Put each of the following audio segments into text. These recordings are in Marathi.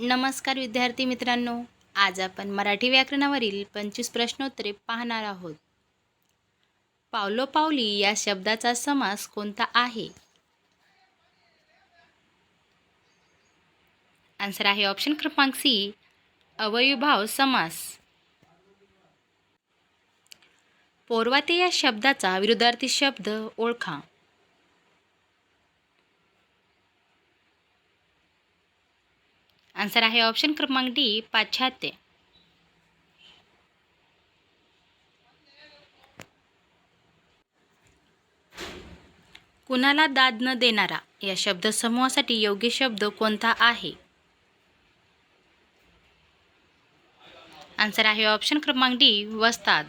नमस्कार विद्यार्थी मित्रांनो आज आपण मराठी व्याकरणावरील पंचवीस प्रश्नोत्तरे पाहणार आहोत. पावलोपावली या शब्दाचा समास कोणता आहे? आन्सर आहे ऑप्शन क्रमांक सी अवयभाव समास. पोर्वाते या शब्दाचा विरुद्धार्थी शब्द ओळखा. आन्सर आहे ऑप्शन क्रमांक डी पाश्चात्य. कुणाला दाद न देणारा या शब्दसमूहासाठी योग्य शब्द कोणता आहे? आन्सर आहे ऑप्शन क्रमांक डी वस्ताद.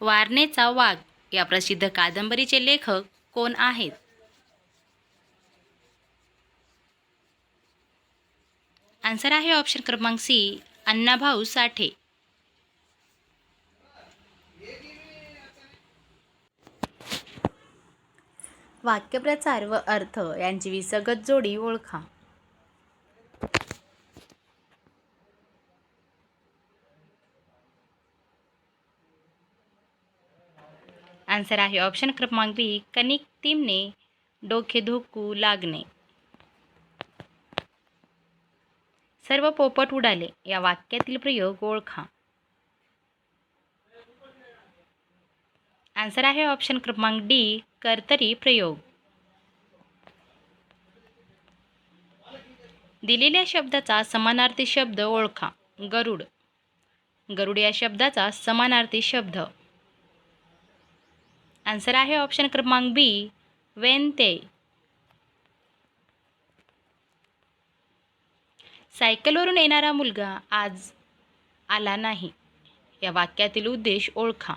वारणेचा वाघ या प्रसिद्ध कादंबरीचे लेखक कोण आहेत? आन्सर आहे ऑप्शन क्रमांक सी अण्णाभाऊ साठे. वाक्यप्रचार व अर्थ यांची विसगत जोडी ओळखा. आन्सर आहे ऑप्शन क्रमांक बी कणिक तिमणे डोके धोकू लागणे. सर्व पोपट उडाले. या वाक्यातील प्रयोग ओळखा. आन्सर आहे ऑप्शन क्रमांक डी कर्तरी प्रयोग. दिलेल्या शब्दाचा समानार्थी शब्द ओळखा. गरुड. गरुड या शब्दाचा समानार्थी शब्द. आन्सर आहे ऑप्शन क्रमांक बी वेनते सायकलवरून येणारा मुलगा आज आला नाही. या वाक्यातील उद्देश ओळखा.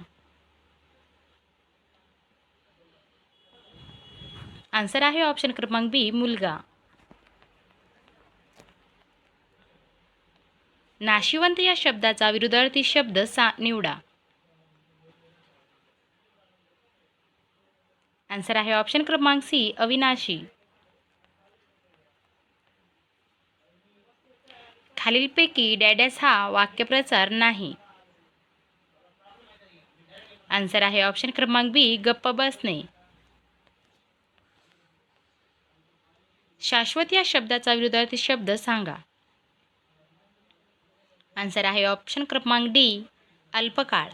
आन्सर आहे ऑप्शन क्रमांक बी मुलगा. नाशिवंत या शब्दाचा विरुद्धार्थी शब्द सा निवडा. आन्सर आहे ऑप्शन क्रमांक सी अविनाशी. खालीलपैकी डॅडॅस हा वाक्यप्रचार नाही. आन्सर आहे ऑप्शन क्रमांक बी गप्प बसणे. शाश्वत या शब्दाचा विरोधार्थी शब्द सांगा. आन्सर आहे ऑप्शन क्रमांक डी अल्पकाळ.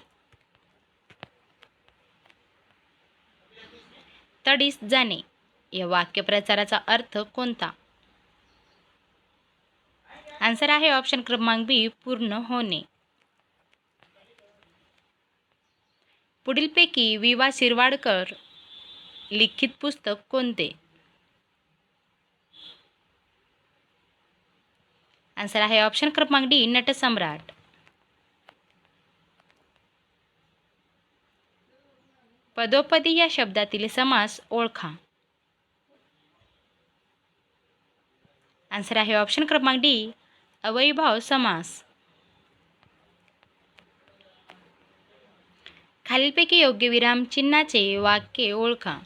तडीस जाणे. या वाक्यप्रचाराचा अर्थ कोणता? आन्सर आहे ऑप्शन क्रमांक बी पूर्ण होणे. पुढीलपैकी विवा शिरवाडकर लिखित पुस्तक कोणते? आन्सर आहे ऑप्शन क्रमांक डी नटसम्राट पदोपदी या शब्दातील समास ओळखा. आन्सर आहे ऑप्शन क्रमांक डी अवयभाव समास. खालीलपैकी योग्य विराम चिन्हाचे वाक्य ओळखा.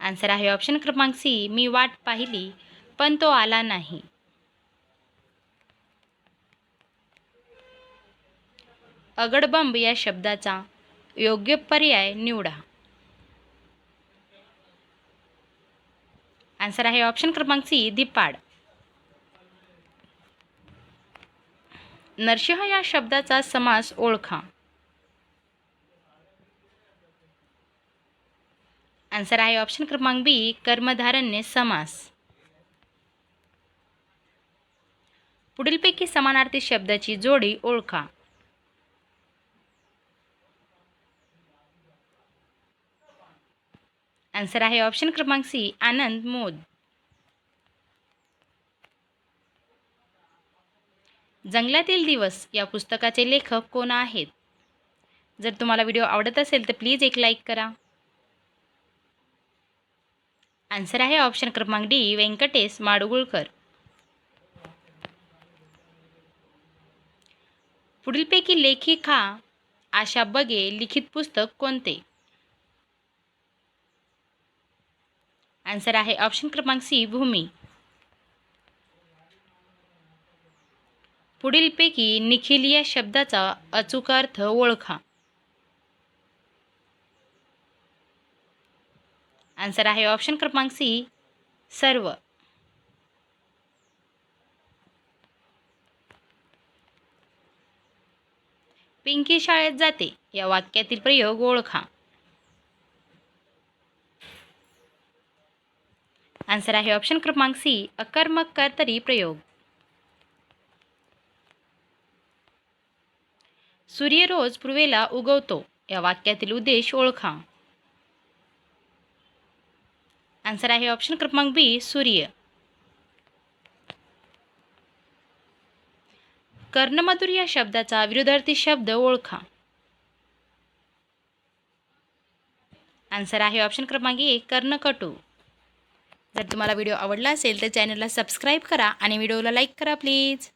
आन्सर आहे ऑप्शन क्रमांक सी मी वाट पाहिली पण तो आला नाही. अगडबंब या शब्दाचा योग्य पर्याय निवडा. आन्सर आहे ऑप्शन क्रमांक सी दिपाड नरसिंह या शब्दाचा समास ओळखा. आन्सर आहे ऑप्शन क्रमांक बी कर्मधारण्य समास. पुढीलपैकी समानार्थी शब्दाची जोडी ओळखा. आन्सर आहे ऑप्शन क्रमांक सी आनंद मोद. जंगलातील दिवस या पुस्तकाचे लेखक कोण आहेत? जर तुम्हाला व्हिडिओ आवडत असेल तर प्लीज एक लाईक करा. आन्सर आहे ऑप्शन क्रमांक डी व्यंकटेश माडगुळकर. पुढीलपैकी लेखिका आशा बगे लिखित पुस्तक कोणते? आन्सर आहे ऑप्शन क्रमांक सी भूमी. पुढीलपैकी निखिल या शब्दाचा अचूक अर्थ ओळखा. आन्सर आहे ऑप्शन क्रमांक सी सर्व. पिंकी शाळेत जाते या वाक्यातील प्रयोग ओळखा. आन्सर आहे ऑप्शन क्रमांक सी अकर्मक कर्तरी प्रयोग. सूर्य रोज पूर्वेला उगवतो या वाक्यातील उद्देश ओळखा. आन्सर आहे ऑप्शन क्रमांक बी सूर्य. कर्णमधुर या शब्दाचा विरुद्धार्थी शब्द ओळखा. आन्सर आहे ऑप्शन क्रमांक एक कर्णकटू. जर तुम्हाला व्हिडिओ आवडला असेल तर चॅनलला सबस्क्राईब करा आणि व्हिडिओला लाईक करा प्लीज.